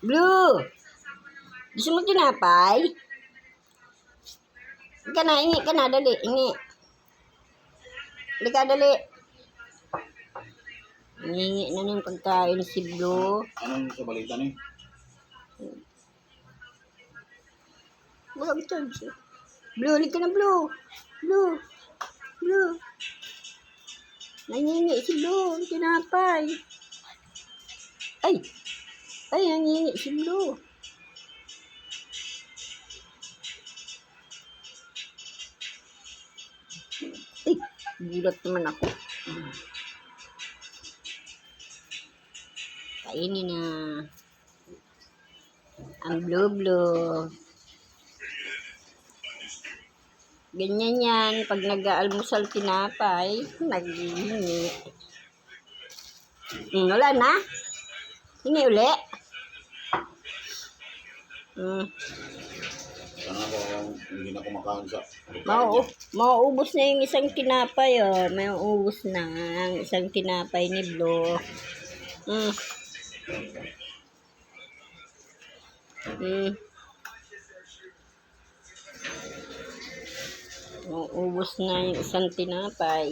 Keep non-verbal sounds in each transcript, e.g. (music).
Blue! Gusto mo tinapay? Hindi ka na, ingi ka na, dali, ingi. Dali ka, dali. Nangingi na ng pagkain si Blue. Ano sa balita ni? Wala ko charge. Blue, halika na, Blue. Blue. Blue. Nangingi si Blue, tinapay. Ay! Ay, nangingi si Blue. Ay, gulat naman ako. Kainin na. Ang blue-blue. Ganyan yan. Pag nag-aalmusal tinapay, naghihingi. Hmm, wala na? Hingi uli? Hmm. Sana ako hindi na kumakain sa Mau mauubos na yung isang tinapay, oh. May uubos na ang isang tinapay ni Blue. Hmm. Hmm. Mauubos na yung isang tinapay.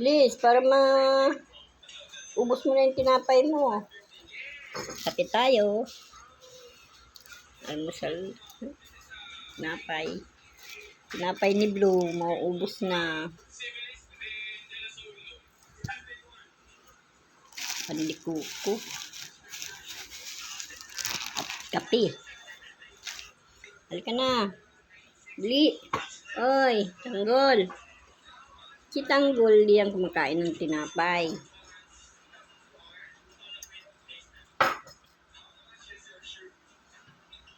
Bilis, para ma... Ubus mo na yung tinapay mo. Kape tayo. Almusal. Tinapay. Tinapay ni Blue, mauubos na. Panlikuko. At kape. Halika na. Bili. Oy, tanggol. Si Tanggol di ang kumakain ng tinapay.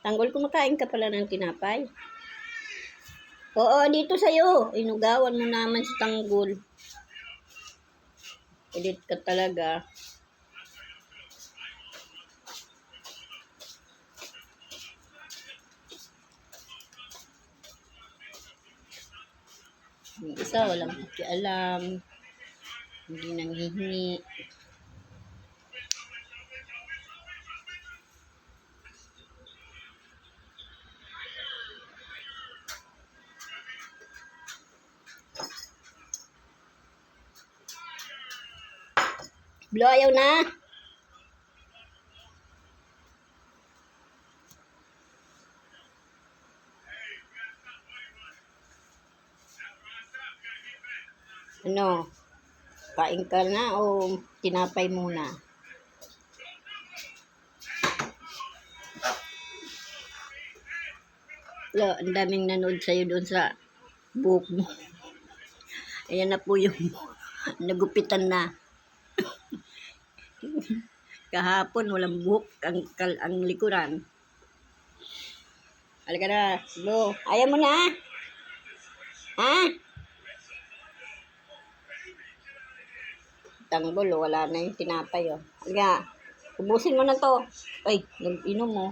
Tanggol, kumakain ka pala ng tinapay? Oo, dito sa'yo. Inugawan mo naman si Tanggol. Ulit ka talaga. Yung isa, walang pakialam. Hindi nanghihingi. Blo, ayaw na. Ano? Kain ka na o tinapay muna? Lo, ang daming nanood sa'yo doon sa buhok mo. (laughs) Ayan na po yung (laughs) nagupitan na. (coughs) Kahapon, walang buhok ang, kal, ang likuran. Halika na, Lo. Ayaw mo na? Ha? Tanggol, oh, wala na yung tinapay, oh. Halika, ubusin mo na to. Ay, nag-inom mo.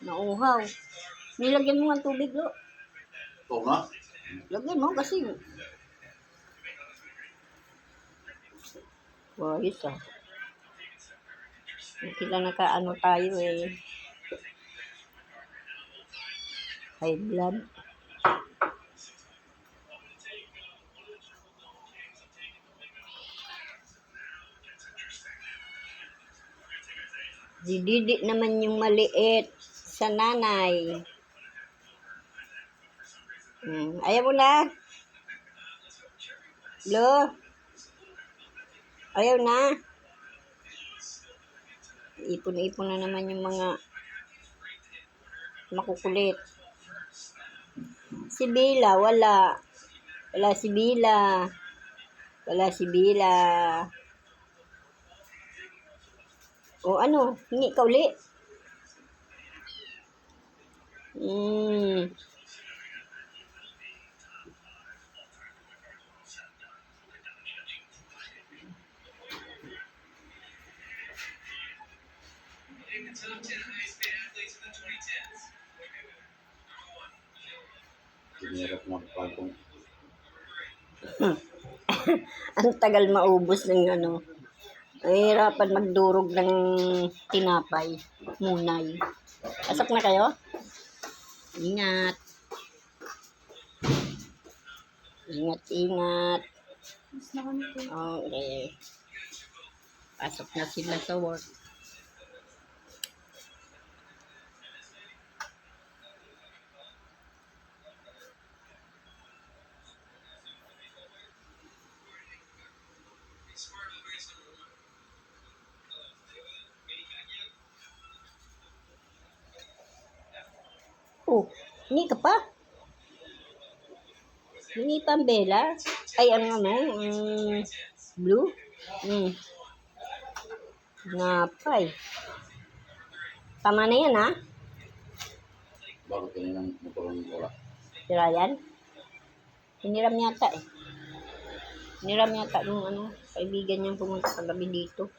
Nauhaw. Nilagyan mo ng tubig, Lo. Ito na. Lagyan mo kasi. Wais ah. Hindi lang nakaano tayo eh. High blood. Dididi naman yung maliit sa nanay. Hmm. Ayaw mo na? Lo? Ayaw na? Ipon-ipon na naman yung mga makukulit. Si Bila, wala. Wala si Bila. Wala si Bila. O ano, hingi ka uli. Pinirap na pagkong (laughs) Ang tagal maubos ng ano. Nahihirapan magdurog ng tinapay. Munay. Pasok na kayo? Ingat. Ingat, ingat. Okay. Pasok na sila sa work. Oh, hindi ka pa? Hindi pa ang? Ay, ano ano? Um, blue? Hmm. Napay. Tama na yan, ha? bago kaninang motor ng wala. Si Ryan? Hiniram yata eh. Hiniram yata nung ano, kaibigan niyang pumunta kagabi dito.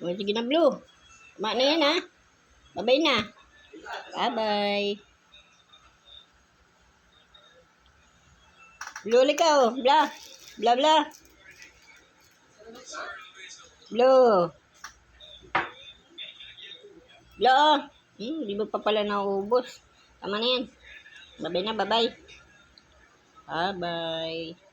O, sige na, Blue. Tama na yan, ha? Babay na. Bye-bye. Blue, ulit ka, oh. Bla. Bla, bla. Blue. Blue, oh. Hmm, di ba pa pala naubos? Tama na yan. Babay na, babay. Bye-bye.